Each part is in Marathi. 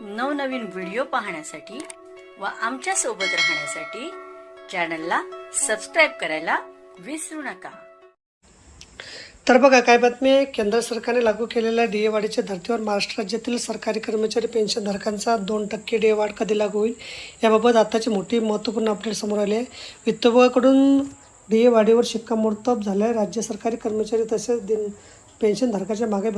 नवनवीन व्हिडिओ पाहण्यासाठी व आमच्यासोबत राहण्यासाठी चॅनलला सबस्क्राईब करायला विसरू नका. तर बघा काय बातमी आहे? केंद्र सरकारने लागू केलेल्या डी वाढीच्या धर्तीवर महाराष्ट्र राज्यातील सरकारी कर्मचारी पेन्शनधारकांचा दोन टक्के डी वाढ कधी लागू होईल? याबाबत आताची मोठी महत्त्वपूर्ण अपडेट समोर आली आहे. वित्त विभागाकडून डी वाढीवर शिक्कामोर्तब झालं आहे राज्य सरकारी कर्मचारी तसेच दिन पेन्शनधारकाच्या मागे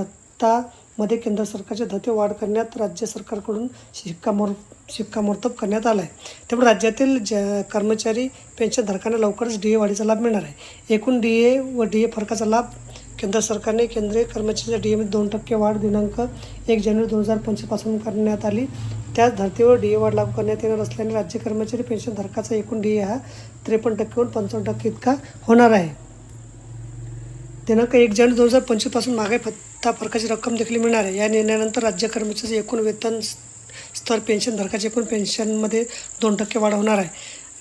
मध्ये केंद्र सरकारचे धते वाढ करण्यात राज्य सरकारकडून शिक्कामोर शिक्कामोर्तब करण्यात आला आहे त्यामुळे राज्यातील ज कर्मचारी पेन्शनधारकांना लवकरच डी ए वाढीचा लाभ मिळणार आहे. एकूण डी ए व डी ए फरकाचा लाभ केंद्र सरकारने केंद्रीय कर्मचाऱ्यांच्या डी एमध्ये दोन टक्के वाढ दिनांक एक जानेवारी दोन हजार पंचवीसपासून करण्यात आली. त्याच धर्तीवर डी ए वाढ लागू करण्यात येणार असल्याने राज्य कर्मचारी पेन्शनधारकाचा एकूण डी ए हा त्रेपन्न टक्केहून पंचावन्न टक्के इतका होणार आहे. दिनांक एक जानेवारी दोन हजार पंचवीसपासून मागे भत्ता फरकाची रक्कम देखील मिळणार आहे. या निर्णयानंतर राज्य कर्मचाऱ्याचे एकूण वेतन स्तर पेन्शनधारकाच्या एकूण पेन्शनमध्ये दोन टक्के वाढ होणार आहे.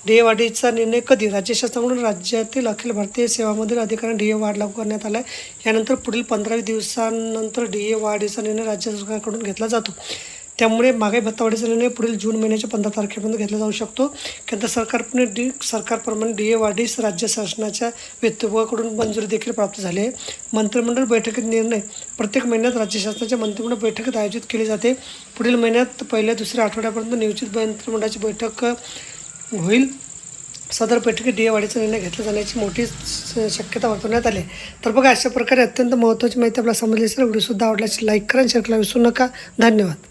डी ए वाढीचा निर्णय कधी? राज्य शासनाकडून राज्यातील अखिल भारतीय सेवामधील अधिकाऱ्यांना डी ए वाढ लागू करण्यात आला आहे यानंतर पुढील पंधरावी दिवसांनंतर डी ए वाढीचा निर्णय राज्य सरकारकडून घेतला जातो. त्यामुळे महागाई भत्ता वाढीचा निर्णय पुढील जून महिन्याच्या पंधरा तारखेपर्यंत घेतला जाऊ शकतो. केंद्र सरकारने डी सरकारप्रमाणे डी ए वाढीस राज्य शासनाच्या वित्त विभागाकडून मंजुरी देखील प्राप्त झाली आहे. मंत्रिमंडळ बैठकीत निर्णय प्रत्येक महिन्यात राज्य शासनाच्या मंत्रिमंडळ बैठकीत आयोजित केली जाते. पुढील महिन्यात पहिल्या दुसऱ्या आठवड्यापर्यंत नियोजित मंत्रिमंडळाची बैठक होईल. सदर बैठकीत डी ए वाढीचा निर्णय घेतला जाण्याची मोठी स- शक्यता वर्तवण्यात आली तर बघा अशा प्रकारे अत्यंत महत्त्वाची माहिती आपल्याला समजली असेल. व्हिडिओसुद्धा आवडल्याची लाईक करा आणि शेअर करायला विसरू नका. धन्यवाद.